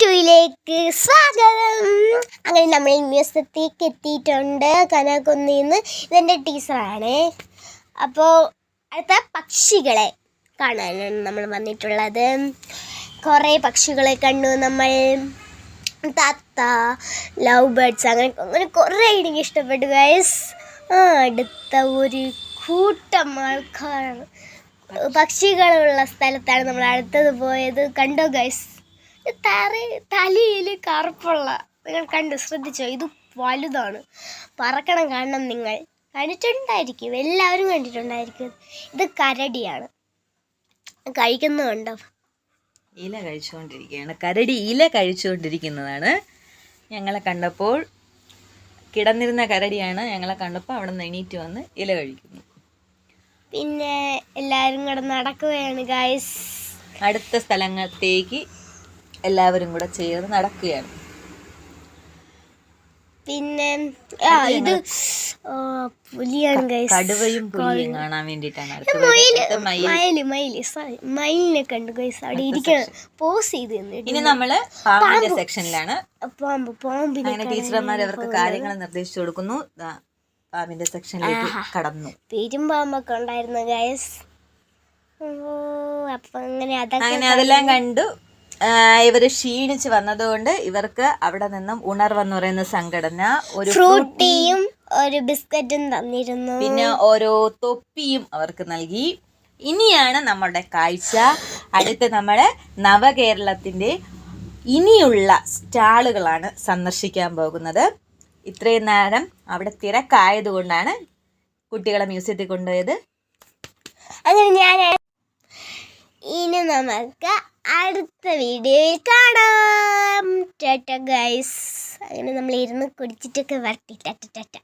ടുയിലേക്ക് സ്വാഗതം. അങ്ങനെ നമ്മൾ മ്യൂസിയത്തേക്ക് എത്തിയിട്ടുണ്ട് കനകുന്നിൽ നിന്ന് ഇതെന്റെ ടീച്ചറാണ്. അപ്പോൾ അടുത്ത പക്ഷികളെ കാണാനാണ് നമ്മൾ വന്നിട്ടുള്ളത്. കുറേ പക്ഷികളെ കണ്ടു നമ്മൾ. തത്ത ലവ് ബേർഡ്സ് അങ്ങനെ അങ്ങനെ കുറേ എനിക്ക് ഇഷ്ടപ്പെട്ടു ഗൈസ്. ആ അടുത്ത ഒരു കൂട്ടം ആൾക്കാർ. പക്ഷികളുള്ള സ്ഥലത്താണ് നമ്മൾ അടുത്തത് പോയത്. കണ്ടോ ഗൈസ്? തറ തലയിൽ കറുപ്പുള്ള നിങ്ങൾ കണ്ടു ശ്രദ്ധിച്ചോ? ഇത് വലുതാണ്. പറക്കണം കാണണം നിങ്ങൾ കണ്ടിട്ടുണ്ടായിരിക്കും. എല്ലാവരും കണ്ടിട്ടുണ്ടായിരിക്കും. ഇത് കരടിയാണ്. കഴിക്കുന്നുണ്ടോ ഇല കഴിച്ചുകൊണ്ടിരിക്കുകയാണ്. കരടി ഇല കഴിച്ചുകൊണ്ടിരിക്കുന്നതാണ്. ഞങ്ങളെ കണ്ടപ്പോൾ കിടന്നിരുന്ന കരടിയാണ് ഞങ്ങളെ കണ്ടപ്പോൾ അവിടെ നിന്ന് എണീറ്റ് വന്ന് ഇല കഴിക്കുന്നു. പിന്നെ എല്ലാവരും കൂടെ നടക്കുകയാണ് ഗായ്സ് അടുത്ത സ്ഥലത്തേക്ക് എല്ലാവരും കൂടെ ചേർന്ന് നടക്കുകയാണ്. പിന്നെ ഇത് പുലിയാണ് കടുവയും പുലിയും കാണാൻ വേണ്ടിട്ടാണ് മയിലിനെ കണ്ടു ഗൈസ് അവിടെ ഇരിക്കണം പോസ് ചെയ്ത് ഇനി നമ്മൾ പാമ്പിന്റെ സെക്ഷനിലാണ് പാമ്പ് പാമ്പിനെ അങ്ങനെ ടീച്ചർമാർ അവർക്ക് കാര്യങ്ങൾ നിർദ്ദേശിച്ചു കൊടുക്കുന്നു. പാമ്പിന്റെ സെക്ഷനിലേക്ക് കടന്നു. പേരും പാമ്പൊക്കെ ഉണ്ടായിരുന്നു ഗൈസ് അപ്പൊ അങ്ങനെ അതൊക്കെ അങ്ങനെ അതെല്ലാം കണ്ടു. ആ, ഇവർ ക്ഷീണിച്ച് വന്നതുകൊണ്ട് ഇവർക്ക് അവിടെ നിന്നും ഉണർവെന്ന് പറയുന്ന സംഘടന ഒരു ഫ്രൂട്ടിയും ഒരു ബിസ്ക്കറ്റും തന്നിരുന്നു. പിന്നെ ഓരോ തൊപ്പിയും അവർക്ക് നൽകി. ഇനിയാണ് നമ്മുടെ കാഴ്ച. അടുത്ത് നമ്മുടെ നവകേരളത്തിന്റെ ഇനിയുള്ള സ്റ്റാളുകളാണ് സന്ദർശിക്കാൻ പോകുന്നത്. ഇത്രയും നേരം അവിടെ തിരക്കായതുകൊണ്ടാണ് കുട്ടികളെ മ്യൂസിയത്തിൽ കൊണ്ടുപോയത്. അങ്ങനെ ഞാൻ ഇനി നമുക്ക് അടുത്ത വീഡിയോയിൽ കാണാം. Tata guys. അങ്ങനെ നമ്മൾ ഇരുന്ന് കുടിച്ചിട്ടൊക്കെ വരട്ടി. ടാറ്റ ടാറ്റ.